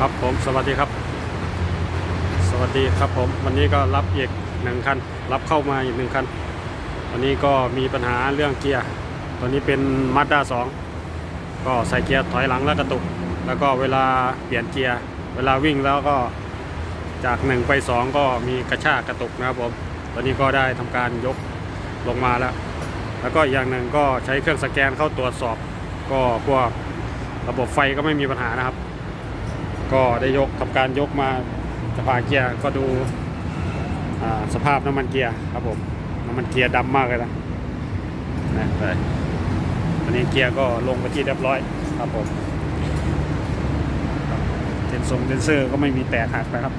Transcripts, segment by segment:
ครับผมสวัสดีครับ สวัสดีครับผมวันนี้ก็รับอีกหนึ่งคัน รับเข้ามาอีกหนึ่งคัน วันนี้ก็มีปัญหาเรื่องเกียร์ตอนนี้เป็นมาด้า2ก็ใส่เกียร์ถอยหลังแล้วกระตุก แล้วก็เวลาเปลี่ยนเกียร์เวลาวิ่งแล้วก็จาก1ไป2ก็มีกระชากกระตุกนะครับผมตอนนี้ก็ได้ทำการยกลงมาแล้ว แล้วก็อีกอย่างหนึ่งก็ใช้เครื่องสแกนเข้าตรวจสอบ ก็พวกระบบไฟก็ไม่มีปัญหานะครับ ก็ได้ยกทำการยกมาสภาเกียร์ก็ดูสภาพน้ำมันเกียร์ครับผมน้ำมันเกียร์ดำมากเลยนะวันนี้เกียร์ก็ลงไปที่เรียบร้อยครับผมเทนซงเทนเซอร์ก็ไม่มีแตกหักนะครับ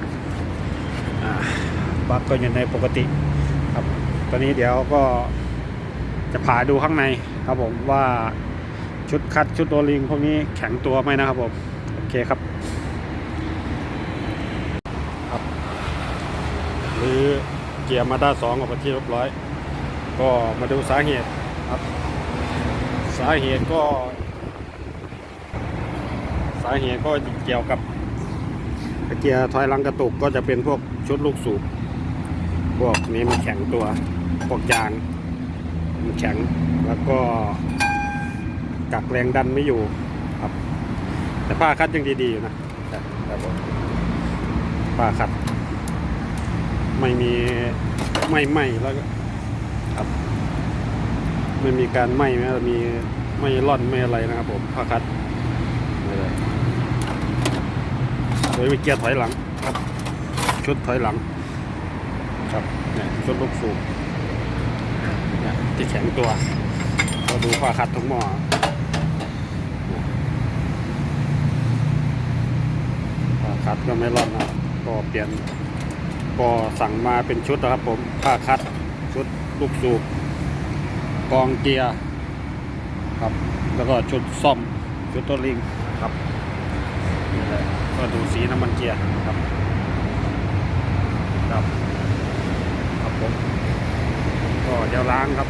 บัคก็อยู่ในปกติครับ ตอนนี้เดี๋ยวก็จะผ่าดูข้างในครับผมว่าชุดคัดชุดโรลิงพวกนี้แข็งตัวไหมนะครับผม โอเคครับ หรือเกียร์มาด้าสองออกมาที่เรียบร้อย ก็มาดูสาเหตุครับ สาเหตุก็ สาเหตุก็เกี่ยวกับเกียร์ถอยหลังกระตุกก็จะเป็นพวกชุดลูกสูบพวกนี้มันแข็งตัวพวกยางมันแข็งแล้วก็กักแรงดันไม่อยู่ครับ แต่ผ้าคัดยังดีๆอยู่นะครับผมผ้าคัด ไม่มีไม่ไหมแล้วก็ครับ ไม่มีการไหมไม่มีไม่ร่อนไม่อะไรนะครับ ผมผ้าคัดไม่เลยโดยมีเกียร์ถอยหลังครับ ชุดถอยหลัง ครับเนี่ยชุดลูกสูบเนี่ยที่แข็งตัวเราดูผ้าคัดทุกหม้อผ้าคัดก็ไม่ร่อนนะก็เปลี่ยน ก็สั่งมาเป็นชุดนะครับผมผ้าคัดชุดลูกสูบกองเกียร์ครับ แล้วก็ชุดซ่อมชุดตัวลิงครับนี่เลยก็ดูสีน้ำมันเกียร์ครับครับครับผมก็เดี๋ยวล้างครับ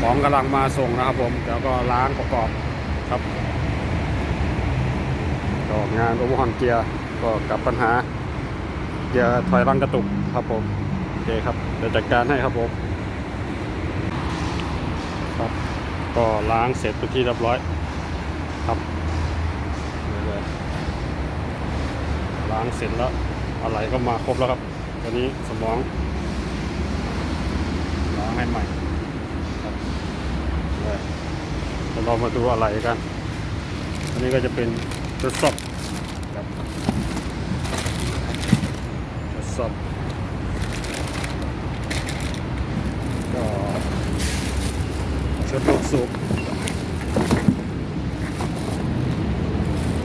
ของกำลังมาส่งนะครับผมเดี๋ยวก็ล้างประกอบครับก็งานอุปกรณ์เกียร์ก็กับปัญหา เกียร์ถอยหลังกระตุกครับผมโอเคครับเดี๋ยวจัดการให้ครับผมครับก็ล้างเสร็จเป็นที่เรียบร้อยครับเลยล้างเสร็จแล้วอะไรก็มาครบแล้วครับตอนนี้สมองล้างให้ใหม่ครับเลยเดี๋ยวเรามาดูอะไรกันอันนี้ก็จะเป็นทดสอบ ทดสอบก็ชุดลูกสูบ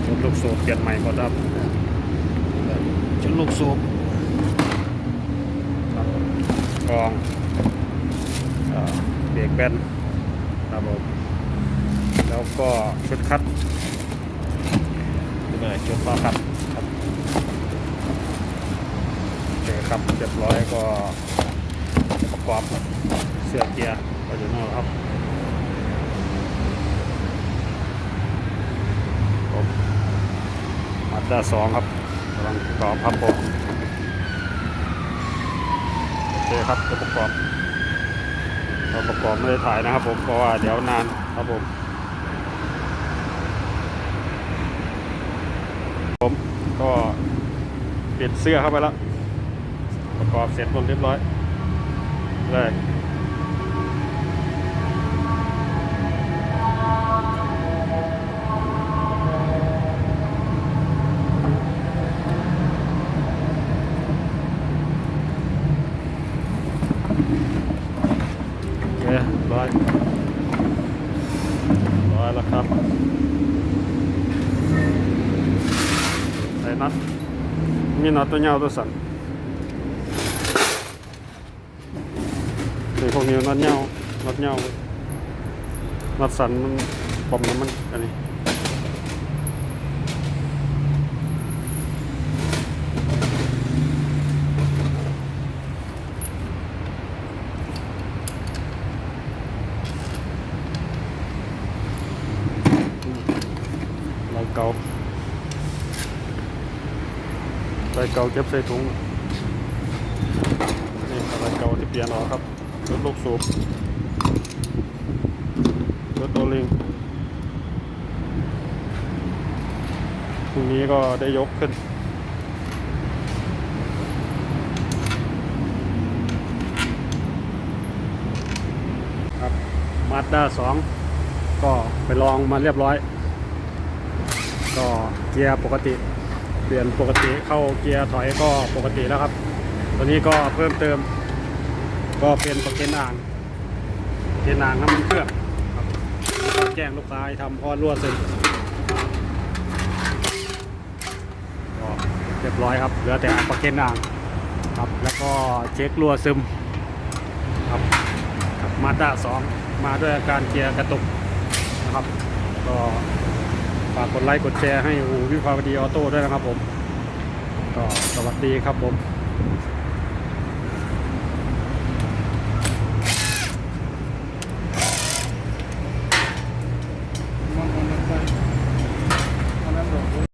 ชุดลูกสูบเปลี่ยนใหม่หมดครับชุดลูกสูบกองเบรกแบนครับผมแล้วก็ชุดคัดนี่เลยชุดฟ้าคัด ครับเครับเรียบร้อยก็ประกอบเสื้อเกียร์ก็อยู่นู่นครับผมมาด้าสองครับกำลังประกอบครับผมโอเคครับจะประกอบเราประกอบไม่ได้ถ่ายนะครับผมเพราะว่าเดี๋ยวนานครับผมผมก็เปลี่ยนเสื้อเข้าไปแล้ว ประกอบเสร็จหมดเรียบร้อย เลยเคร้อยร้อยแล้วครับใส่น็อตมีน็อตตัวเงาตัวสั่น คือพวกนี้น็อตเงาน็อตเงาน็อตสันมันปอมน้ำมันอันนี้เราเกาใส่เก่าเก็บใส่ถุงนี่อะไรเก่าที่เปลี่ยนออกครับ รถลูกสูบรถโตลิงพรุ่งนี้ก็ได้ยกขึ้นครับมาสด้าสองก็ไปลองมาเรียบร้อย ก็เกียร์ปกติ เปลี่ยนปกติเข้าเกียร์ถอยก็ปกติแล้วครับ ตัวนี้ก็เพิ่มเติม ก็เป็นประเกนอ่างเกนอ่างน้ำมันเครื่องครับแจ้งลูกค้าให้ทำพอรั่วซึมก็เรียบร้อยครับเหลือแต่ประเกนอ่างครับแล้วก็เช็ครั่วซึมครับมาด้าสองมาด้วยอาการเกียร์กระตุกนะครับก็ฝากกดไลค์กดแชร์ให้อูวิภาวดีออโต้ด้วยนะครับผม ก็สวัสดีครับผม